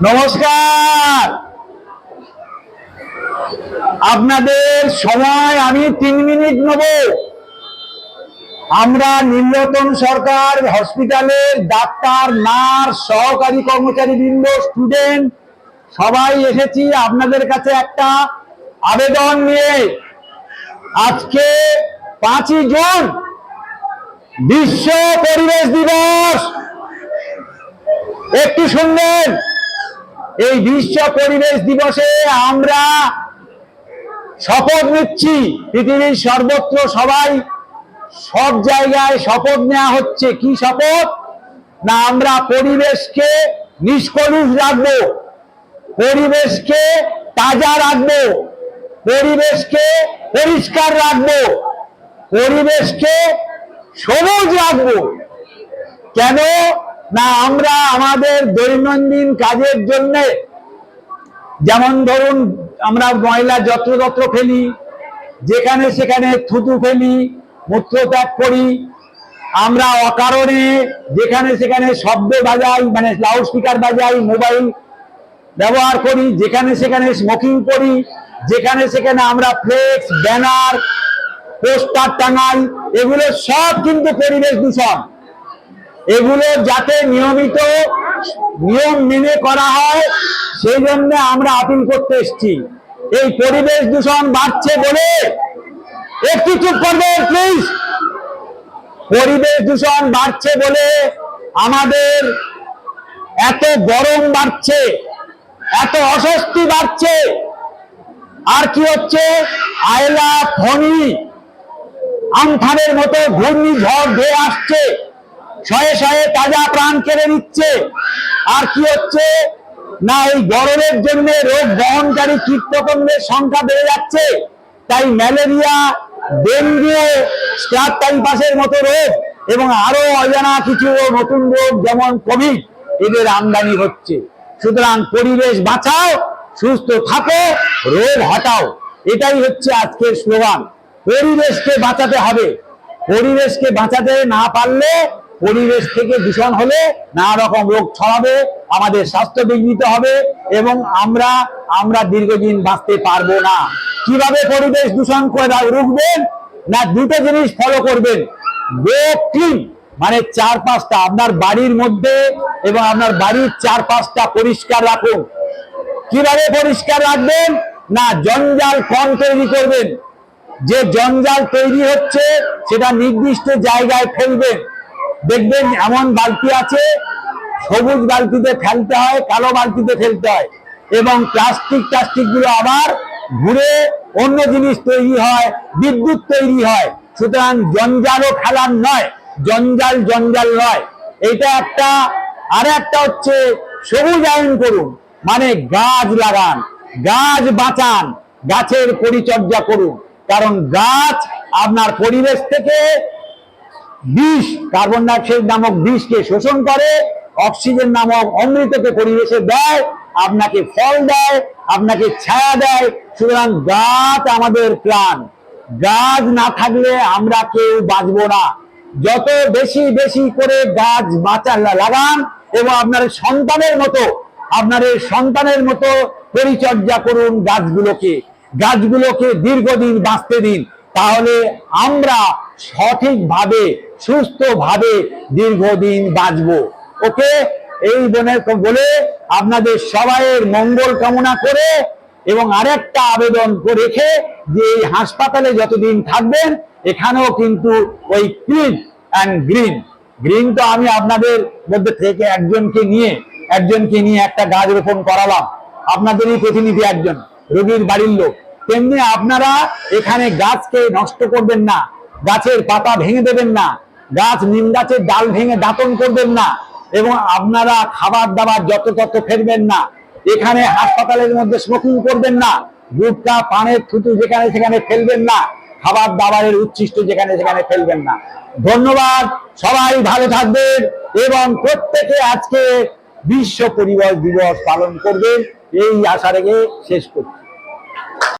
নমস্কার। আপনাদের সময় আমি তিন মিনিট নেব। আমরা নীলরতন সরকার, হসপিটালের ডাক্তার, নার্স, সহকারী কর্মচারী বৃন্দ স্টুডেন্ট, সবাই এসেছি আপনাদের কাছে একটা আবেদন নিয়ে। আজকে পাঁচই জুন, বিশ্ব পরিবেশ দিবস। একটু শুনবেন। এই বিশ্ব পরিবেশ দিবসে আমরা শপথ নিচ্ছি। পৃথিবীর সর্বত্র সবাই সব জায়গায় শপথ নেওয়া হচ্ছে। কি শপথ? না, আমরা পরিবেশকে নিষ্কলুষ রাখব। পরিবেশকে তাজা রাখব। পরিবেশকে পরিষ্কার রাখব। পরিবেশকে সবুজ রাখব। কেন? না, আমরা আমাদের দৈনন্দিন কাজের জন্য, যেমন ধরুন, আমরা ময়লা যত্রতত্র ফেলি, যেখানে সেখানে থুতু ফেলি, মূত্রত্যাগ করি, আমরা অকারণে যেখানে সেখানে শব্দ বাজাই মানে লাউড স্পিকার বাজাই মোবাইল ব্যবহার করি, যেখানে সেখানে স্মোকিং করি, যেখানে সেখানে আমরা ফ্লেক্স ব্যানার পোস্টার টাঙাই, এগুলো সব কিন্তু পরিবেশ দূষণ। এগুলো যাতে নিয়মিত নিয়ম মেনে করা হয়, সেই জন্য আমরা আপিল করতে এসেছি। এই পরিবেশ দূষণ বাড়ছে বলে একটু চুপ করবে প্লিজ পরিবেশ দূষণ বাড়ছে বলে আমাদের এত গরম বাড়ছে, এত অস্বস্তি বাড়ছে। আর কি হচ্ছে? আয়লা ফনি আমফানের মতো ঘূর্ণিঝড় ধেয়ে আসছে। শয়ে শয়ে তাজা প্রাণ কেড়ে নিচ্ছে। আর কি হচ্ছে? না, এই গরমের জন্য রোগ বহনকারী কীটপতঙ্গের সংখ্যা বেড়ে যাচ্ছে। তাই ম্যালেরিয়া, ডেঙ্গু স্টার টাইপাসের মতো রোগ এবং আরও অজানা কিছু নতুন রোগ যেমন কোভিড, এদের আমদানি হচ্ছে। সুতরাং পরিবেশ বাঁচাও, সুস্থ থাকো, রোগ হটাও। এটাই হচ্ছে আজকের স্লোগান। পরিবেশকে বাঁচাতে হবে। পরিবেশকে বাঁচাতে না পারলে পরিবেশ থেকে দূষণ হলে নানা রকম রোগ ছড়াবে, আমাদের স্বাস্থ্য বিঘ্নিত হবে এবং আমরা আমরা দীর্ঘদিন বাঁচতে পারব না। কীভাবে পরিবেশ দূষণ করে রুখবেন? না দুটো জিনিস ফলো করবেন। মানে চার পাঁচটা আপনার বাড়ির মধ্যে এবং আপনার বাড়ির চার পাঁচটা পরিষ্কার রাখুন। কীভাবে পরিষ্কার রাখবেন? না জঞ্জাল কম তৈরি করবেন। যে জঞ্জাল তৈরি হচ্ছে, সেটা নির্দিষ্ট জায়গায় ফেলবেন। দেখবেন এমন বালতি আছে, সবুজ বালতিতে ফেলতে হয়, কালো বালতিতে ফেলতে হয়। এবং প্লাস্টিক টাস্টিকগুলো আবার ঘুরে অন্য জিনিস তৈরি হয়, বিদ্যুৎ তৈরি হয়। সুতরাং জঞ্জালও খেলার নয়, জঞ্জাল জঞ্জাল নয়। এটা একটা, আর একটা হচ্ছে সবুজ আইন করুন মানে গাছ লাগান, গাছ বাঁচান, গাছের পরিচর্যা করুন। কারণ গাছ আপনার পরিবেশ থেকে বিষ, কার্বন ডাইঅক্সাইড নামক বিষকে শোষণ করে, অক্সিজেন নামক অমৃতকে পরিবেশে দেয়, আপনাকে ফল দেয়, আপনাকে ছায়া দেয়। সুতরাং গাছ আমাদের প্রাণ। গাছ না থাকলে আমরা কেউ বাঁচবো না। যত বেশি বেশি করে গাছ বাঁচা লাগান এবং আপনার সন্তানের মতো, আপনার সন্তানের মতো পরিচর্যা করুন গাছগুলোকে। গাছগুলোকে দীর্ঘদিন বাঁচতে দিন। তাহলে আমরা সঠিকভাবে সুস্থভাবে দীর্ঘদিন বাঁচব। ওকে? এই বনে বলে আপনাদের সবাইয়ের মঙ্গল কামনা করে এবং আরেকটা আবেদন রেখে যে এই হাসপাতালে যতদিন থাকবেন, এখানেও কিন্তু ওই ক্লিন অ্যান্ড গ্রিন। গ্রিন তো আমি আপনাদের মধ্যে থেকে একজনকে নিয়ে একজনকে নিয়ে একটা গাছ রোপণ করালাম। আপনাদেরই প্রতিনিধি একজন রোগীর বাড়ির লোক। তেমনি আপনারা এখানে গাছকে নষ্ট করবেন না, গাছের পাতা ভেঙে দেবেন না গাছ নিম গাছের ডাল ভেঙে দাঁতন করবেন না এবং আপনারা খাবার দাবার যত তত ফেলবেন না। এখানে হাসপাতালের মধ্যে স্মোকিং করবেন না। গুটকা, পানের থুতু যেখানে সেখানে ফেলবেন না। খাবার দাবারের উচ্ছিষ্ট যেখানে সেখানে ফেলবেন না। ধন্যবাদ। সবাই ভালো থাকবেন এবং প্রত্যেকে আজকে বিশ্ব পরিবেশ দিবস পালন করবেন। এই আশা রেখে শেষ করছি।